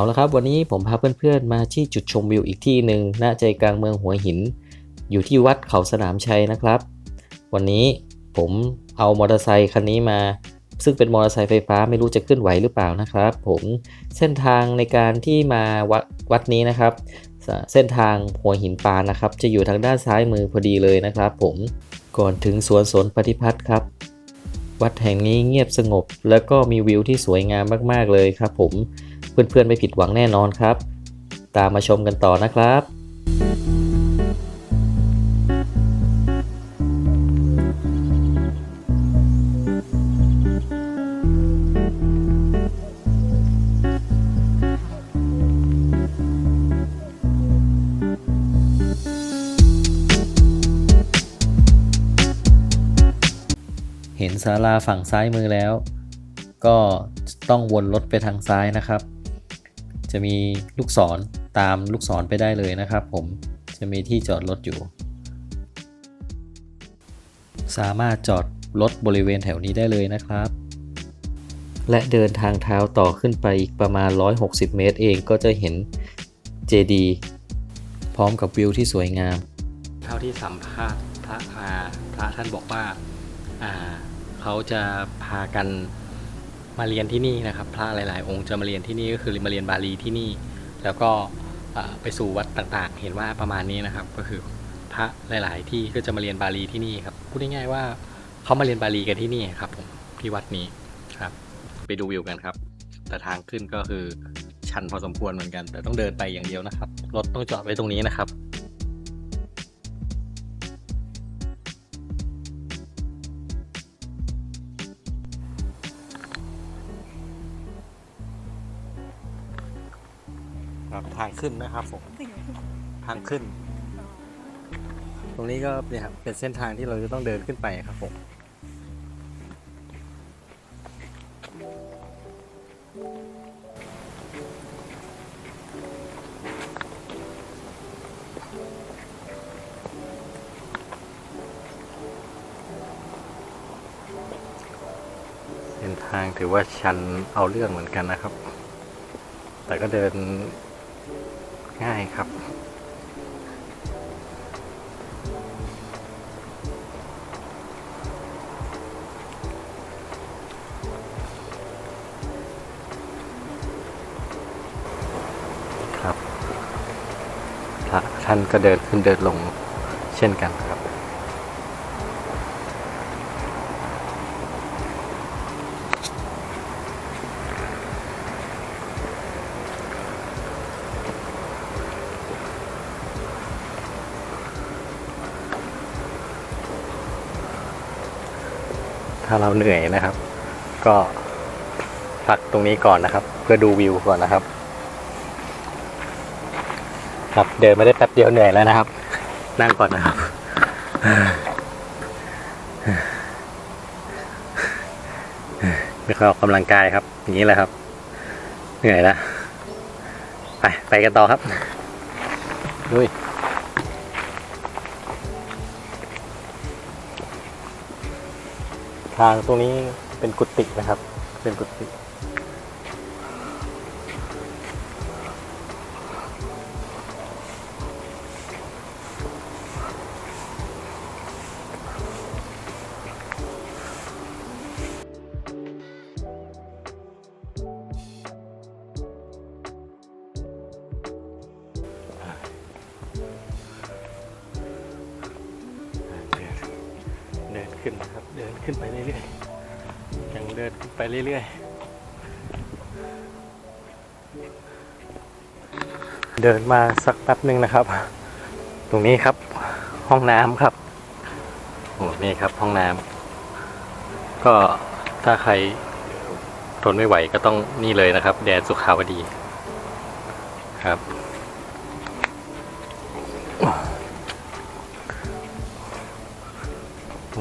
เอาละครับ วันนี้ผมพาเพื่อนๆมาที่จุดชมวิวอีกที่หนึ่งณใจกลางเมืองหัวหิน อยู่ที่วัดเขาสนามชัยนะครับ วันนี้ผมเอามอเตอร์ไซค์คันนี้มา ซึ่งเป็นมอเตอร์ไซค์ไฟฟ้าไม่รู้จะขึ้นไหวหรือเปล่านะครับ ผมเส้นทางในการที่มาวัดวัดนี้นะครับ เส้นทางหัวหินปานนะครับ จะอยู่ทางด้านซ้ายมือพอดีเลยนะครับ ผมก่อนถึงสวนสนปฏิพัฒน์ครับวัดแห่งนี้เงียบสงบ แล้วก็มีวิวที่สวยงามมาก ๆ เลยครับผม เพื่อนๆไม่ผิดหวังแน่นอนครับ ตามมาชมกันต่อนะครับเห็นศาลาฝั่งซ้ายมือแล้ว ก็ต้องวนรถไปทางซ้ายนะครับ จะมีลูกศรตามลูกศรไปได้เลยนะครับ ผมจะมีที่จอดรถอยู่ สามารถจอดรถบริเวณแถวนี้ได้เลยนะครับ และเดินทางเท้าต่อขึ้นไปอีกประมาณ 160 เมตรเองก็จะเห็นเจดีพร้อมกับวิวที่สวยงาม เท่าที่สัมภาษณ์พระมาพระท่านบอกว่าเขาจะพากัน มาเรียนที่นี่นะครับ พระหลาย ๆ องค์จะมาเรียนที่นี่ก็คือมาเรียนบาลีที่นี่ แล้วก็ไปสู่วัดต่าง ๆ เห็นว่าประมาณนี้นะครับ ก็คือพระหลาย ๆ ที่ก็จะมาเรียนบาลีที่นี่ครับพูดง่าย ๆ ว่าเขามาเรียนบาลีกันที่นี่ครับผมที่วัดนี้ครับ ไปดูวิวกันครับ แต่ทางขึ้นก็คือชันพอสมควรเหมือนกัน แต่ต้องเดินไปอย่างเดียวนะครับรถต้องจอดไว้ตรงนี้นะครับ ขึ้นนะครับผมทางขึ้น ตรงนี้ก็เนี่ยครับเป็นเส้นทางที่เราจะต้องเดินขึ้นไปครับผมเส้นทางถือว่าชันเอาเรื่องเหมือนกันนะครับ แต่ก็เดิน ครับ ครับพระท่านก็เดินขึ้นเดินลงเช่นกันครับ ถ้าเราเหนื่อยนะครับ ก็พักตรงนี้ก่อนนะครับ เพื่อดูวิวก่อนนะครับ ครับเดินมาได้แป๊บเดียวเหนื่อยแล้วนะครับ นั่งก่อนนะครับไม่ค่อยออกกำลังกายครับ อย่างนี้แหละครับ เหนื่อยแล้ว ไป ไปกันต่อครับดุย ทางตรงนี้เป็นกุฏินะครับ เป็นกุฏิ ขึ้นนะครับ เดินขึ้นไปเรื่อยๆยังเดินขึ้นไปเรื่อยๆ เดินมาสักแป๊บหนึ่งนะครับ ตรงนี้ครับห้องน้ำครับโอ้นี่ครับห้องน้ำก็ถ้าใครทนไม่ไหวก็ต้องนี่เลยนะครับ แดนสุขาวดีครับ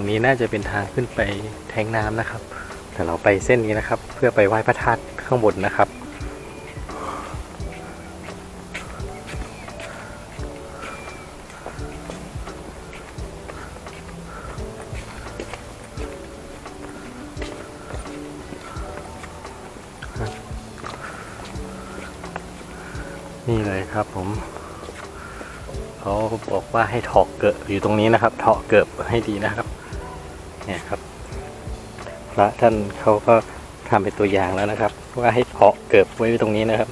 นี้น่าจะเป็นทางขึ้นไปแทงน้ำนะครับ แต่เราไปเส้นนี้นะครับ เพื่อไปไหว้พระธาตุข้างบนนะครับนี่เลยครับผมเขาบอกว่าให้ถอกเกิบอยู่ตรงนี้นะครับถอกเกิบให้ดีนะครับ เนี่ยครับ พระท่านเขาก็ทำเป็นตัวอย่างแล้วนะครับ ว่าให้ถอกเกิบไว้ตรงนี้นะครับ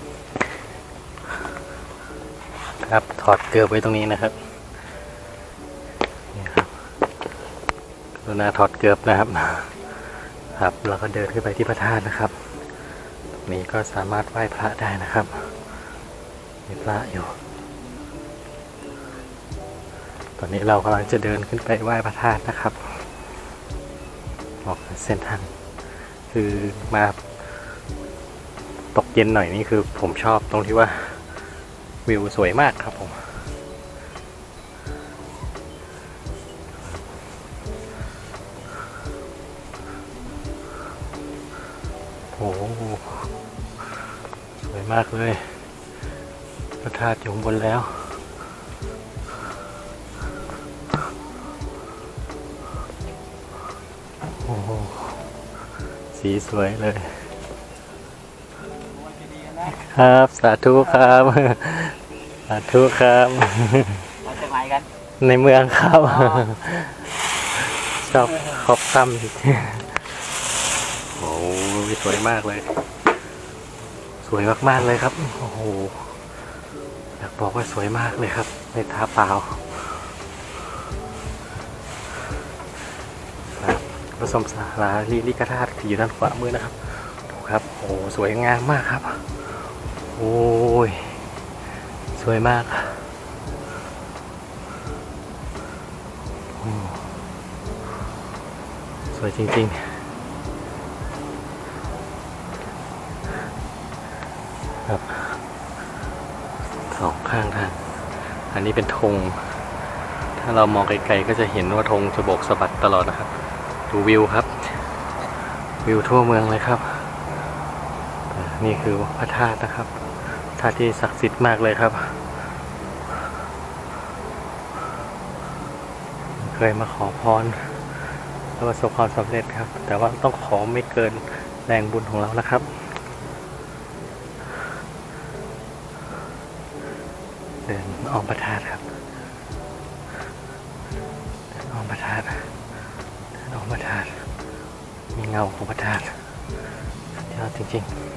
ครับถอดเกิบไว้ตรงนี้นะครับนี่ครับกรุณาถอดเกิบนะครับ ครับเราก็เดินขึ้นไปที่พระธาตุนะครับตรงนี้ก็สามารถไหว้พระได้นะครับมีพระอยู่ ตอนนี้เรากำลังจะเดินขึ้นไปไหว้พระธาตุนะครับ ออกเส้นทางคือมาตกเย็นหน่อยนี่คือผมชอบตรงที่ว่าวิวสวยมากครับผมโอ้โหสวยมากเลยพระธาตุอยู่บนแล้ว สีสวยเลย ครับ สาธุครับ สาธุครับเราจะมากัน ในเมืองครับ ชอบขอบซ้ำโอ้โหสวยมากเลย สวยมากๆเลยครับ โอ้โห อยากบอกว่าสวยมากเลยครับ ในตาเปล่า ผสมสาราลีลิกธาตุที่อยู่ด้านขวามือนะครับดูครับโอ้สวยงามมากครับ โอ้ย สวยมากสวยจริง ๆครับสองข้างทาง อันนี้เป็นธง ถ้าเรามองไกลๆก็จะเห็นว่าธงจะโบกสะบัดตลอดนะ ดูวิวครับ วิวทั่วเมืองเลยครับ นี่คือพระธาตุนะครับธาตุที่ศักดิ์สิทธิ์มากเลยครับ เคยมาขอพรแล้วประสบความสำเร็จครับ แต่ว่าต้องขอไม่เกินแรงบุญของเรานะครับเดินออมประทาดครับ งาของพระธาตุยอดจริงๆ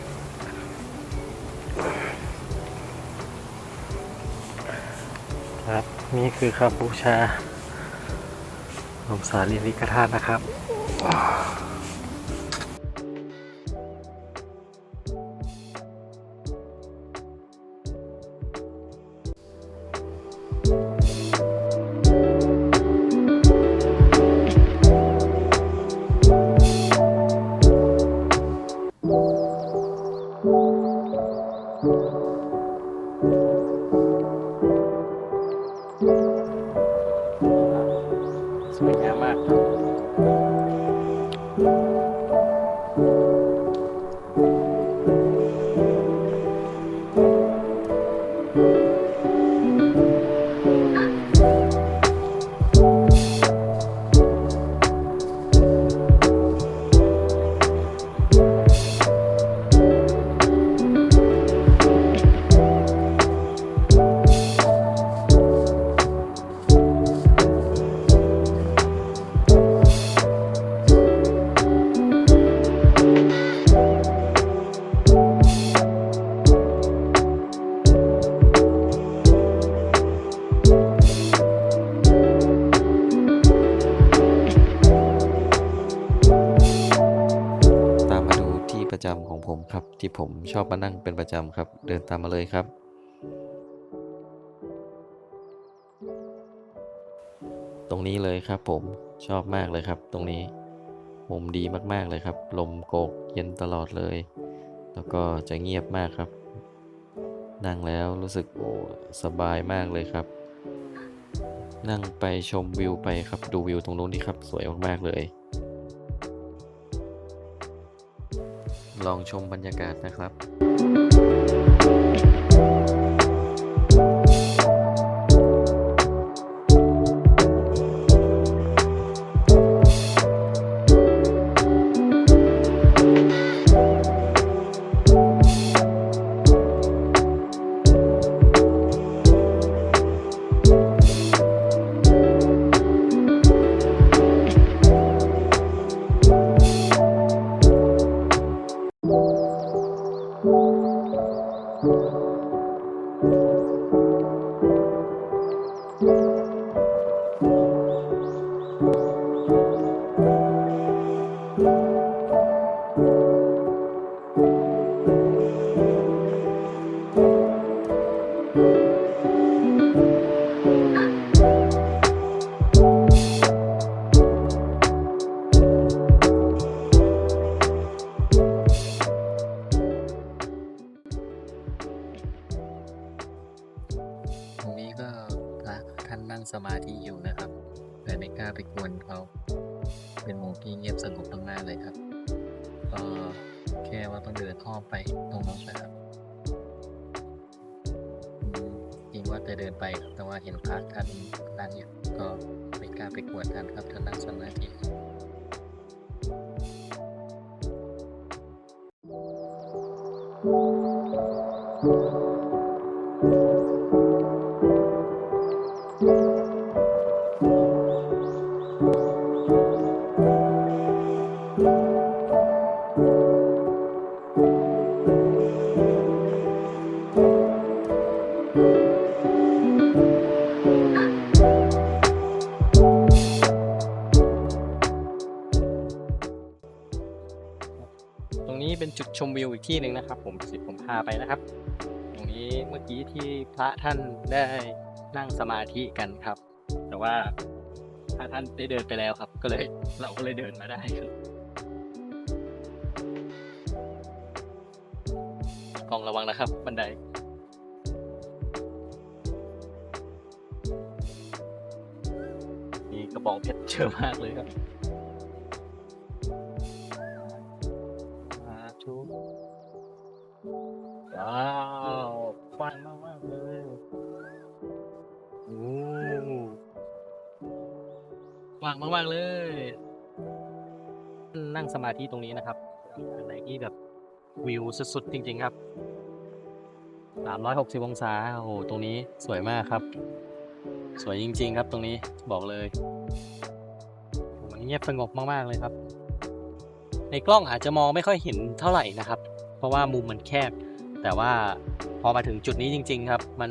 ครับนี่คือคำบูชาหลวงสารีริกธาตุนะครับ ประจำของผมครับ ที่ผมชอบมานั่งเป็นประจำครับ เดินตามมาเลยครับ ตรงนี้เลยครับผมชอบมากเลยครับ ตรงนี้มุมดีมากๆเลยครับ ลมโกกเย็นตลอดเลย แล้วก็จะเงียบมากครับ นั่งแล้วรู้สึกโอ้สบายมากเลยครับ นั่งไปชมวิวไปครับดูวิวตรงนู้นนี่ครับ สวยมากๆเลย ลองชมบรรยากาศนะครับ ดินอ้อมไปตรงนั้นนะครับจริงว่าจะเดินไปครับแต่ว่าเห็นพระท่านนั่งอยู่ก็ไม่กล้าไปกวนท่านครับท่านนั่งสมาธิ ชมวิวอีกที่หนึ่งนะครับ ผมสิผมพาไปนะครับ ตรงนี้เมื่อกี้ที่พระท่านได้นั่งสมาธิกันครับ แต่ว่าพระท่านได้เดินไปแล้วครับ ก็เลยเราก็เลยเดินมาได้ครับกองระวังนะครับ บันไดมีกระบองเพชรเยอะมากเลยครับ มากมากๆเลย นั่งสมาธิตรงนี้นะครับอันไหนที่แบบวิวสุดๆจริง ๆ ครับ 360 องศา โอ้โห ตรงนี้สวยมากครับ สวยจริง ๆ ครับตรงนี้บอกเลย มันเงียบสงบมากๆเลยครับ ในกล้องอาจจะมองไม่ค่อยเห็นเท่าไหร่นะครับ เพราะว่ามุมมันแคบ แต่ว่าพอมาถึงจุดนี้จริง ๆ ครับ มัน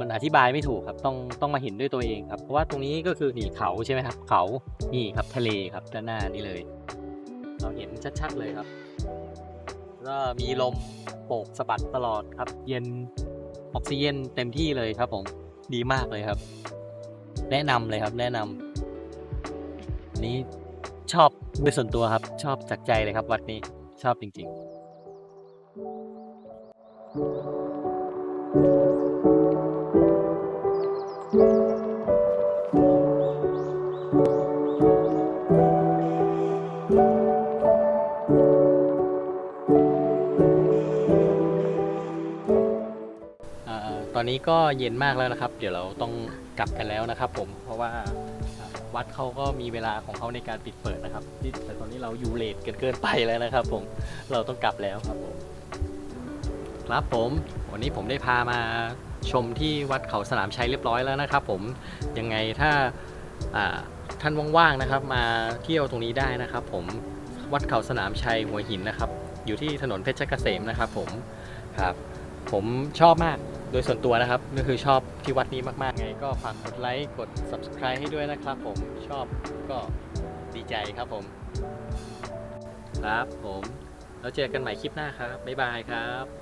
มันอธิบายไม่ถูกครับ ต้องต้องมาเห็นด้วยตัวเองครับ เพราะว่าตรงนี้ก็คือนี่เขาใช่ไหมครับ เขานี่ครับทะเลครับด้านหน้านี่เลย เราเห็นชัดๆเลยครับก็มีลมโบกสะบัดตลอดครับ เย็นออกซิเจนเต็มที่เลยครับผมดีมากเลยครับ แนะนำเลยครับ แนะนำอันนี้ชอบโดยส่วนตัวครับ ชอบจากใจเลยครับ วัดนี้ชอบจริง ๆ อาตอนนี้ก็เย็นมากแล้วนะครับ เดี๋ยวเราต้องกลับกันแล้วนะครับ ผมเพราะว่าอ่าวัดเขาก็มีเวลาของเขาในการปิดเปิดนะครับที่แต่ตอนนี้เราอยู่เลทเกินเกินไปแล้วนะครับ ผมเราต้องกลับแล้วครับผม ครับผม วันนี้ผมได้พามา ชมที่วัดเขาสนามชัยเรียบร้อยแล้วนะครับผมยังไงถ้าท่านว่างๆนะครับ มาเที่ยวตรงนี้ได้นะครับ ผมวัดเขาสนามชัยหัวหินนะครับ อยู่ที่ถนนเพชรเกษมนะครับ ผมครับผมชอบมากโดยส่วนตัวนะครับก็คือชอบที่วัดนี้มากๆไงก็ฝากกดไลค์กด subscribe ให้ด้วยนะครับ ผมชอบก็ดีใจครับผม ครับผมแล้วเจอกันใหม่คลิปหน้าครับบ๊ายบายครับ